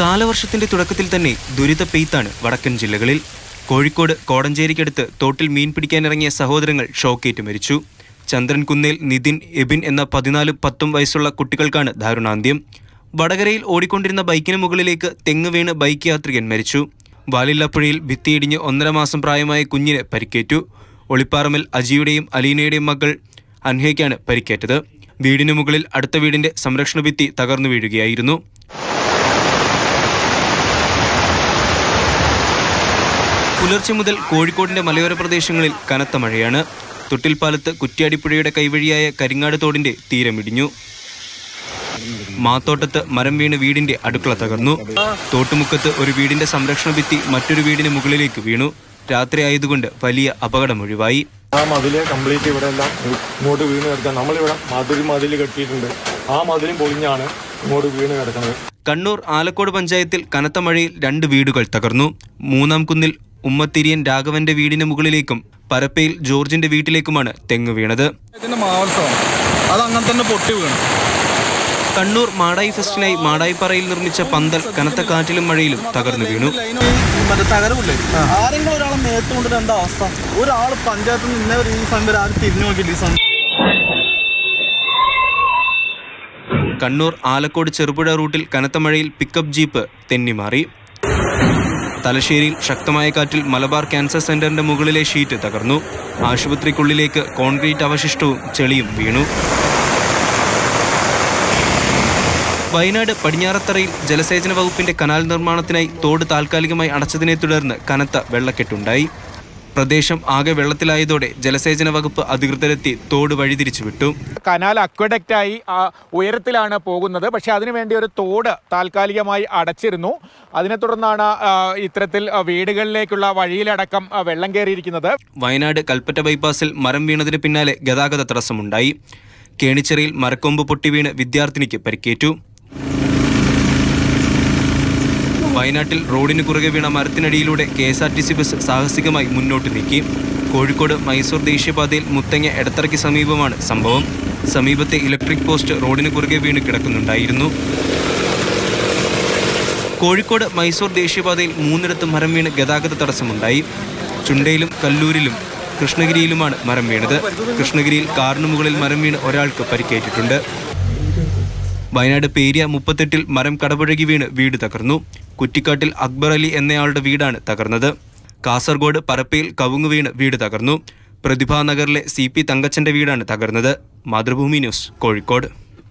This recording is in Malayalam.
കാലവർഷത്തിന്റെ തുടക്കത്തിൽ തന്നെ ദുരിത പെയ്ത്താണ് വടക്കൻ ജില്ലകളിൽ. കോഴിക്കോട് കോടഞ്ചേരിക്കടുത്ത് തോട്ടിൽ മീൻ പിടിക്കാനിറങ്ങിയ സഹോദരങ്ങൾ ഷോക്കേറ്റ് മരിച്ചു. ചന്ദ്രൻ കുന്നേൽ നിതിൻ എബിൻ എന്ന പതിനാലും പത്തും വയസ്സുള്ള കുട്ടികൾക്കാണ് ദാരുണാന്ത്യം. വടകരയിൽ ഓടിക്കൊണ്ടിരുന്ന ബൈക്കിന് മുകളിലേക്ക് തെങ്ങ് വീണ് ബൈക്ക് യാത്രികൻ മരിച്ചു. വാലില്ലപ്പുഴയിൽ ഭിത്തിയിടിഞ്ഞ് ഒന്നര മാസം പ്രായമായ കുഞ്ഞിന് പരിക്കേറ്റു. ഒളിപ്പാറമൽ അജിയുടെയും അലീനയുടെയും മകൾ അൻഹയ്ക്കാണ് പരിക്കേറ്റത്. വീടിനു മുകളിൽ അടുത്ത വീടിന്റെ സംരക്ഷണ ഭിത്തി തകർന്നു വീഴുകയായിരുന്നു. പുലർച്ചെ മുതൽ കോഴിക്കോടിന്റെ മലയോര പ്രദേശങ്ങളിൽ കനത്ത മഴയാണ്. തൊട്ടിൽപ്പാലത്ത് കുറ്റ്യാടിപ്പുഴയുടെ കൈവഴിയായ കരിങ്ങാട് തോടിന്റെ തീരമിടിഞ്ഞു. മാത്തോട്ടത്ത് മരം വീണ് വീടിന്റെ അടുക്കള തകർന്നു. തോട്ടുമുക്കത്ത് ഒരു വീടിന്റെ സംരക്ഷണ ഭിത്തി മറ്റൊരു വീടിന് മുകളിലേക്ക് വീണു. രാത്രി ആയതുകൊണ്ട് വലിയ അപകടം ഒഴിവായി. ആ മതിൽ കംപ്ലീറ്റ് ഇവിടെ എല്ലാം ഇങ്ങോട്ട് വീണ് കിടക്കുക നമ്മളിവിടെ മതിൽ മതിൽ കെട്ടിയിട്ടുണ്ട്. ആ മതിലും പൊളിഞ്ഞാണ് ഇങ്ങോട്ട് വീണ് കിടക്കുന്നത്. കണ്ണൂർ ആലക്കോട് പഞ്ചായത്തിൽ കനത്ത മഴയിൽ രണ്ട് വീടുകൾ തകർന്നു. മൂന്നാം കുന്നിൽ ഉമ്മത്തിരിയൻ രാഘവന്റെ വീടിന് മുകളിലേക്കും പരപ്പയിൽ ജോർജിന്റെ വീട്ടിലേക്കുമാണ് തെങ്ങ് വീണത്. അത് അങ്ങനെ തന്നെ പൊട്ടി വീണു. കണ്ണൂർ മാടായി ഫെസ്റ്റിനായി മാടായിപ്പാറയിൽ നിർമ്മിച്ച പന്തൽ കനത്ത കാറ്റിലും മഴയിലും തകർന്നു വീണു. മറ്റേ തകരമില്ലേ ആരെങ്കിലും ഒരാളെ മേത്ത് കൊണ്ടിട്ട് എന്താ അവസ്ഥ? ഒരാൾ പഞ്ചായത്തിൽ നിന്ന് ഇന്നേ വരെ ഈ സമയം വരെ ആരും തിരിഞ്ഞു നോക്കിയില്ല ഈ സമയം. കണ്ണൂർ ആലക്കോട് ചെറുപുഴ റൂട്ടിൽ കനത്ത മഴയിൽ പിക്കപ്പ് ജീപ്പ് തെന്നിമാറി തലശ്ശേരിയിൽ ശക്തമായ കാറ്റിൽ മലബാർ ക്യാൻസർ സെന്ററിന്റെ മുകളിലെ ഷീറ്റ് തകർന്നു. ആശുപത്രിക്കുള്ളിലേക്ക് കോൺക്രീറ്റ് അവശിഷ്ടവും ചെളിയും വീണു. വയനാട് പടിഞ്ഞാറത്തറയിൽ ജലസേചന വകുപ്പിന്റെ കനാൽ നിർമ്മാണത്തിനായി തോട് താൽക്കാലികമായി അടച്ചതിനെ തുടർന്ന് കനത്ത വെള്ളക്കെട്ടുണ്ടായി. പ്രദേശം ആകെ വെള്ളത്തിലായതോടെ ജലസേചന വകുപ്പ് അധികൃതരെത്തി തോട് വഴിതിരിച്ചു വിട്ടു കനാൽ അക്വഡക്റ്റായി ഉയരത്തിലാണ് പോകുന്നത്. പക്ഷേ അതിനുവേണ്ടി ഒരു തോട് താൽക്കാലികമായി അടച്ചിരുന്നു. അതിനെ തുടർന്നാണ് ഇത്തരത്തിൽ വീടുകളിലേക്കുള്ള വഴിയിലടക്കം വെള്ളം കയറിയിരിക്കുന്നത്. വയനാട് കൽപ്പറ്റ ബൈപ്പാസിൽ മരം വീണതിന് പിന്നാലെ ഗതാഗത തടസ്സമുണ്ടായി. കേണിച്ചെറിയിൽ മരക്കൊമ്പ് പൊട്ടി വീണ് വിദ്യാർത്ഥിനിക്ക് പരിക്കേറ്റു. വയനാട്ടിൽ റോഡിന് കുറുകെ വീണ മരത്തിനടിയിലൂടെ K S R T C bus സാഹസികമായി മുന്നോട്ട് നീക്കി. കോഴിക്കോട് മൈസൂർ ദേശീയപാതയിൽ മുത്തങ്ങ എടത്തറയ്ക്ക് സമീപമാണ് സംഭവം. സമീപത്തെ ഇലക്ട്രിക് പോസ്റ്റ് റോഡിന് കുറുകെ വീണ് കിടക്കുന്നുണ്ടായിരുന്നു. കോഴിക്കോട് മൈസൂർ ദേശീയപാതയിൽ മൂന്നിടത്ത് മരം വീണ് ഗതാഗത തടസ്സമുണ്ടായി. ചുണ്ടയിലും കല്ലൂരിലും കൃഷ്ണഗിരിയിലുമാണ് മരം വീണത്. കൃഷ്ണഗിരിയിൽ കാറിന് മുകളിൽ മരം വീണ് ഒരാൾക്ക് പരിക്കേറ്റിട്ടുണ്ട്. വയനാട് പേരിയ മുപ്പത്തെട്ടിൽ മരം കടപുഴകി വീണ് വീട് തകർന്നു. കുറ്റിക്കാട്ടിൽ അക്ബർ അലി എന്നയാളുടെ വീടാണ് തകർന്നത്. കാസർഗോഡ് പരപ്പയിൽ കവുങ്ങ് വീണ് വീട് തകർന്നു. പ്രതിഭാനഗറിലെ സി പി തങ്കച്ചന്റെ വീടാണ് തകർന്നത്. മാതൃഭൂമി ന്യൂസ് കോഴിക്കോട്.